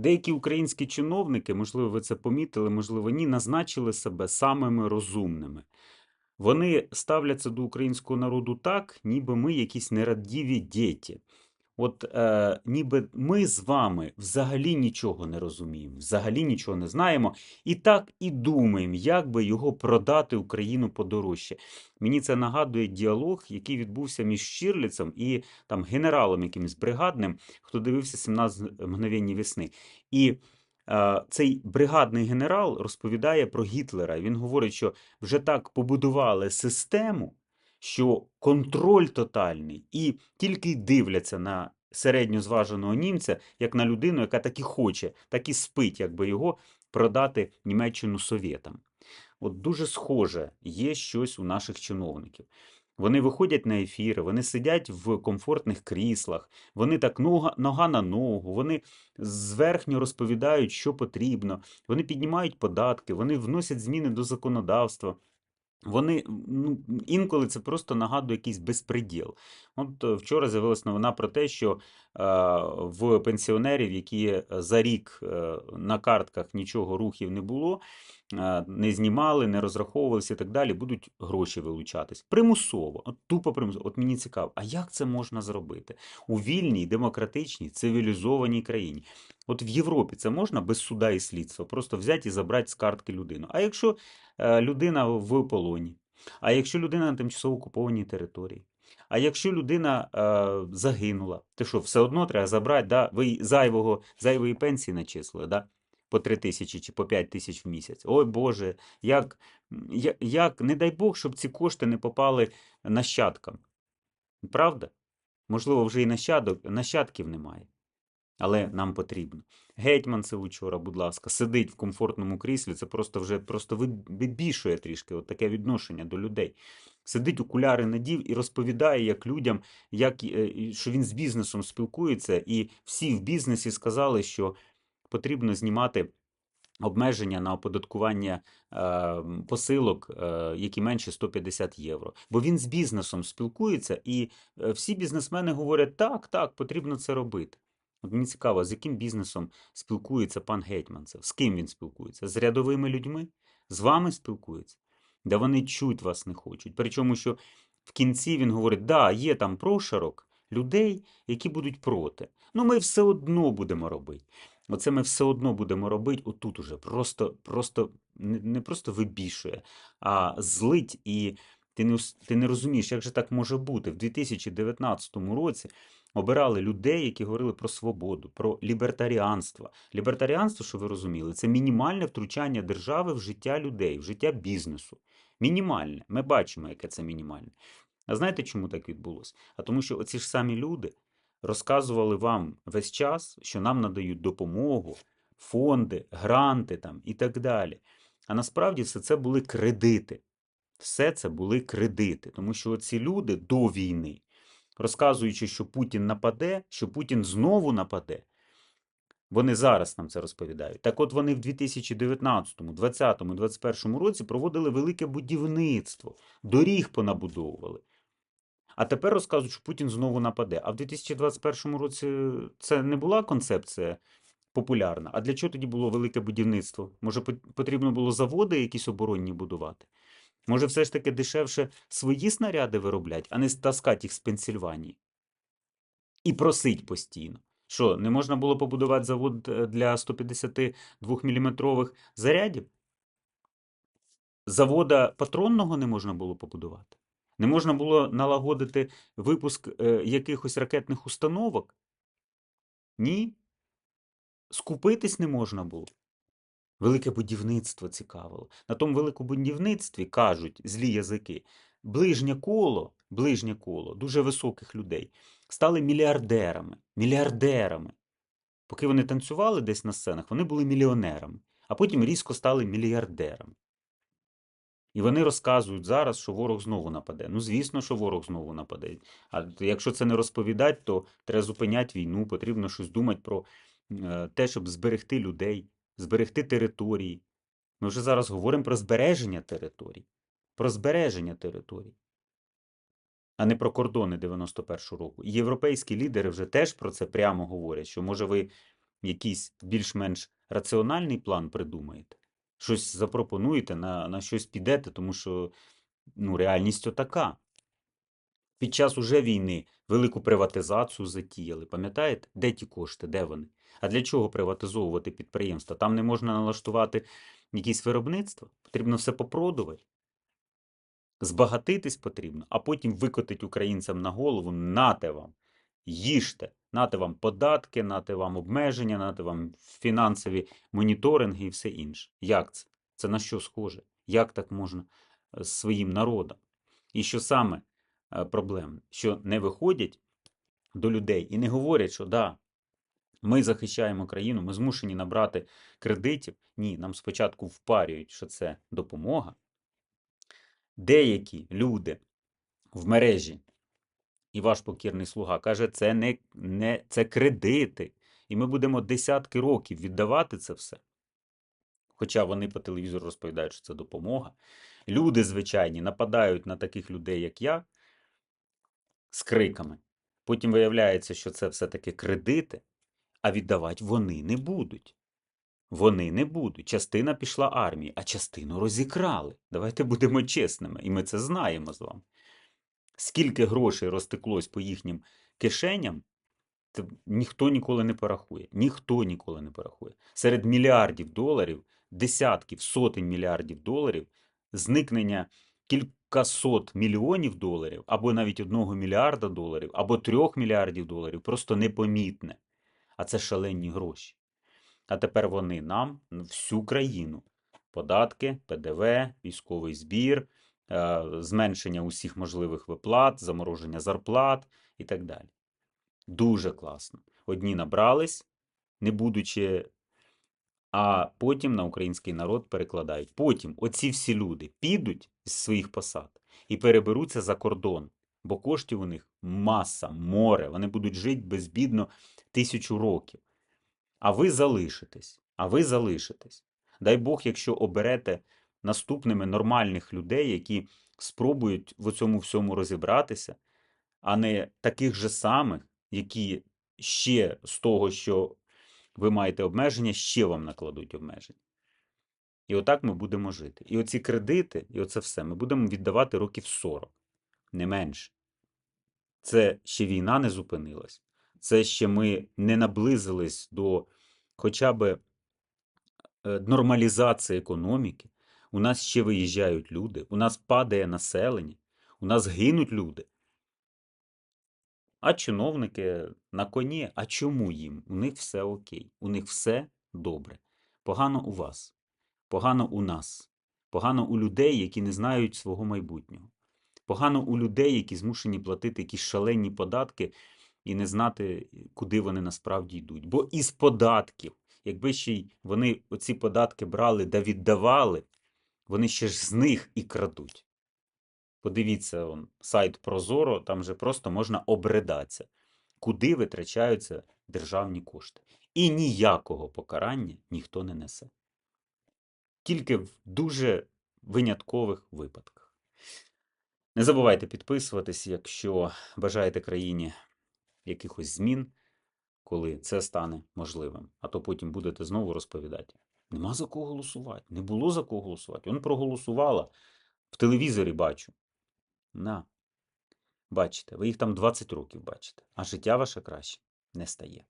Деякі українські чиновники, можливо, ви це помітили, можливо, ні, назначили себе самими розумними. Вони ставляться до українського народу так, ніби ми якісь нерадіві діти. От е, ніби ми з вами взагалі нічого не розуміємо, взагалі нічого не знаємо, і так і думаємо, як би його продати Україну подорожче. Мені це нагадує діалог, який відбувся між Щирліцем і там генералом якимось бригадним, хто дивився 17 мгновень весни. І е, цей бригадний генерал розповідає про Гітлера. Він говорить, що вже так побудували систему що контроль тотальний, і тільки й дивляться на середньозваженого німця, як на людину, яка так і хоче, так і спить, якби його продати Німеччину совєтам. От дуже схоже є щось у наших чиновників. Вони виходять на ефіри, вони сидять в комфортних кріслах, вони так нога, нога на ногу, вони зверхньо розповідають, що потрібно, вони піднімають податки, вони вносять зміни до законодавства. Вони ну, інколи це просто нагадує якийсь безпреділ. От е, вчора з'явилася новина про те, що е, в пенсіонерів, які за рік е, на картках нічого рухів не було, е, не знімали, не розраховувалися і так далі, будуть гроші вилучатись. Примусово, от тупо примусово. От мені цікаво, а як це можна зробити у вільній, демократичній, цивілізованій країні? От в Європі це можна без суда і слідства, просто взяти і забрати з картки людину. А якщо е, людина в полоні, а якщо людина на тимчасово окупованій території, а якщо людина е, загинула, то що, все одно треба забрати, да? ви зайвого, зайвої пенсії начислили, да? По 3 тисячі чи по 5 тисяч в місяць. Ой Боже, як, як, як, не дай Бог, щоб ці кошти не попали нащадкам. Правда? Можливо, вже і нащадок, нащадків немає але нам потрібно. Гетьман це вчора, будь ласка, сидить в комфортному кріслі, це просто вже просто вибішує трішки от таке відношення до людей. Сидить окуляри надів і розповідає як людям, як, е, що він з бізнесом спілкується, і всі в бізнесі сказали, що потрібно знімати. Обмеження на оподаткування е, посилок, е, які менше 150 євро. Бо він з бізнесом спілкується, і е, всі бізнесмени говорять, так, так, потрібно це робити. От мені цікаво, з яким бізнесом спілкується пан Гетьманцев? З ким він спілкується? З рядовими людьми? З вами спілкується? Да вони чуть вас не хочуть. Причому, що в кінці він говорить, да, є там прошарок людей, які будуть проти. Ну, ми все одно будемо робити. Оце ми все одно будемо робити отут уже. Просто просто не просто вибішує, а злить і ти не, ти не розумієш, як же так може бути в 2019 році обирали людей, які говорили про свободу, про лібертаріанство. Лібертаріанство, що ви розуміли, це мінімальне втручання держави в життя людей, в життя бізнесу. Мінімальне. Ми бачимо, яке це мінімальне. А знаєте, чому так відбулося? А тому, що оці ж самі люди розказували вам весь час, що нам надають допомогу, фонди, гранти там і так далі. А насправді все це були кредити. Все це були кредити, тому що ці люди до війни розказуючи, що Путін нападе, що Путін знову нападе. Вони зараз нам це розповідають. Так от вони в 2019, 2020, 2021 році проводили велике будівництво, доріг понабудовували. А тепер розказують, що Путін знову нападе. А в 2021 році це не була концепція популярна. А для чого тоді було велике будівництво? Може, потрібно було заводи якісь оборонні будувати? Може, все ж таки дешевше свої снаряди вироблять, а не таскати їх з Пенсільванії. І просить постійно. Що, не можна було побудувати завод е, для 152-мм зарядів? Завода патронного не можна було побудувати? Не можна було налагодити випуск е, якихось ракетних установок? Ні. Скупитись не можна було. Велике будівництво цікавило. На тому великому будівництві кажуть злі язики, ближнє коло, ближнє коло дуже високих людей стали мільярдерами, мільярдерами. Поки вони танцювали десь на сценах, вони були мільйонерами, а потім різко стали мільярдерами. І вони розказують зараз, що ворог знову нападе. Ну, звісно, що ворог знову нападе. А якщо це не розповідати, то треба зупиняти війну, потрібно щось думати про е, те, щоб зберегти людей зберегти території. Ми вже зараз говоримо про збереження територій, про збереження територій, а не про кордони 91-го року. І європейські лідери вже теж про це прямо говорять, що може ви якийсь більш-менш раціональний план придумаєте, щось запропонуєте, на, на щось підете, тому що ну, реальність отака. Під час уже війни велику приватизацію затіяли. Пам'ятаєте? Де ті кошти? Де вони? А для чого приватизовувати підприємства? Там не можна налаштувати якісь виробництва? Потрібно все попродувати. Збагатитись потрібно, а потім викотить українцям на голову, нате вам, їжте, нате вам податки, нате вам обмеження, нате вам фінансові моніторинги і все інше. Як це? Це на що схоже? Як так можна е, з своїм народом? І що саме е, проблемне, що не виходять до людей і не говорять, що да, ми захищаємо країну, ми змушені набрати кредитів. Ні, нам спочатку впарюють, що це допомога. Деякі люди в мережі, і ваш покірний слуга каже, це не, не це кредити. І ми будемо десятки років віддавати це все. Хоча вони по телевізору розповідають, що це допомога. Люди звичайні нападають на таких людей, як я, з криками. Потім виявляється, що це все-таки кредити, а віддавати вони не будуть. Вони не будуть. Частина пішла армії, а частину розікрали. Давайте будемо чесними, і ми це знаємо з вами. Скільки грошей розтеклось по їхнім кишеням, ніхто ніколи не порахує. Ніхто ніколи не порахує. Серед мільярдів доларів, десятків, сотень мільярдів доларів, зникнення кількасот мільйонів доларів, або навіть одного мільярда доларів, або трьох мільярдів доларів просто непомітне. А це шалені гроші. А тепер вони нам, всю країну. Податки, ПДВ, військовий збір, зменшення усіх можливих виплат, замороження зарплат і так далі. Дуже класно. Одні набрались, не будучи, а потім на український народ перекладають. Потім оці всі люди підуть з своїх посад і переберуться за кордон, бо коштів у них маса, море. Вони будуть жити безбідно тисячу років. А ви залишитесь. А ви залишитесь. Дай Бог, якщо оберете наступними нормальних людей, які спробують в цьому всьому розібратися, а не таких же самих, які ще з того, що ви маєте обмеження, ще вам накладуть обмеження. І отак ми будемо жити. І оці кредити, і оце все ми будемо віддавати років 40, не менше. Це ще війна не зупинилась. Це ще ми не наблизились до хоча б е, нормалізації економіки. У нас ще виїжджають люди, у нас падає населення, у нас гинуть люди. А чиновники на коні, а чому їм? У них все окей, у них все добре. Погано у вас, погано у нас, погано у людей, які не знають свого майбутнього. Погано у людей, які змушені платити якісь шалені податки і не знати, куди вони насправді йдуть. Бо із податків, якби ще й вони оці податки брали да віддавали, вони ще ж з них і крадуть. Подивіться, он, сайт Прозоро, там же просто можна обридатися, куди витрачаються державні кошти. І ніякого покарання ніхто не несе. Тільки в дуже виняткових випадках. Не забувайте підписуватись, якщо бажаєте країні якихось змін, коли це стане можливим. А то потім будете знову розповідати. Нема за кого голосувати. Не було за кого голосувати. Він проголосувала. В телевізорі бачу. На. Бачите, ви їх там 20 років бачите, а життя ваше краще не стає.